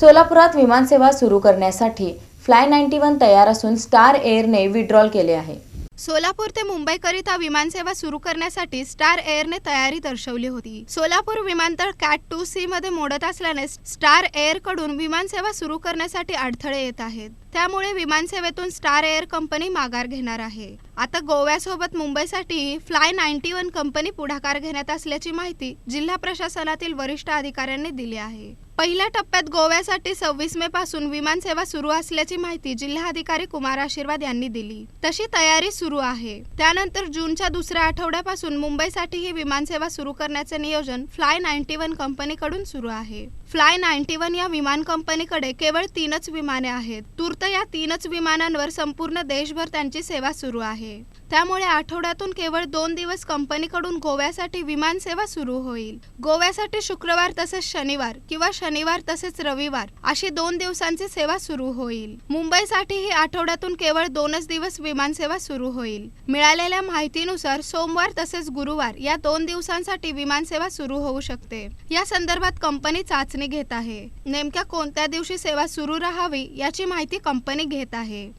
सोलापुरात विमानसेवा सुरू करण्यासाठी फ्लाय नाईन्टी वन तयार असून स्टार एअरने विड्रॉल केले आहे. सोलापूर ते मुंबईकरिता विमानसेवा सुरू करण्यासाठी स्टार एअरने तयारी दर्शवली होती. सोलापूर विमानतळ कॅट टू सी मध्ये मोडत असल्याने स्टार एअरकडून विमानसेवा सुरू करण्यासाठी अडथळे येत आहेत. त्यामुळे विमानसेवेतून स्टार एअर कंपनी माघार घेणार आहे. आता गोव्यासोबत मुंबईसाठी फ्लाय नाईन्टी वन कंपनी पुढाकार घेण्यात असल्याची माहिती जिल्हा प्रशासनातील वरिष्ठ अधिकाऱ्यांनी दिली आहे. पहिल्या टप्प्यात गोव्यासाठी सव्वीस मे पासून विमानसेवा सुरू असल्याची माहिती जिल्हाधिकारी कुमार आशीर्वाद यांनी दिली. तशी तयारी सुरू आहे. त्यानंतर जूनच्या दुसऱ्या आठवड्यापासून मुंबईसाठी ही विमानसेवा सुरू करण्याचे नियोजन फ्लाय नाईन्टी वन कंपनीकडून सुरू आहे. फ्लाय नाईन्टी वन या विमान कंपनीकडे केवळ तीनच विमाने आहेत. तूर्त या तीनच विमानांवर संपूर्ण देशभर त्यांची सेवा सुरू आहे. त्यामुळे आठवड्यातून केवळ दोन दिवस कंपनीकडून गोव्यासाठी विमानसेवा सुरू होईल. गोव्यासाठी शुक्रवार तसेच शनिवार किंवा शनिवार तसेच रविवार अशी दोन दिवसांची सेवा सुरू होईल. मुंबईसाठीही आठवड्यातून केवळ दोनच दिवस विमानसेवा सुरू होईल. मिळालेल्या माहितीनुसार सोमवार तसेच गुरुवार या दोन दिवसांसाठी विमानसेवा सुरू होऊ शकते. या संदर्भात कंपनी चाचणी घेत आहे. नेमक्या कोणत्या दिवशी सेवा सुरू राहावी याची माहिती कंपनी घेत आहे.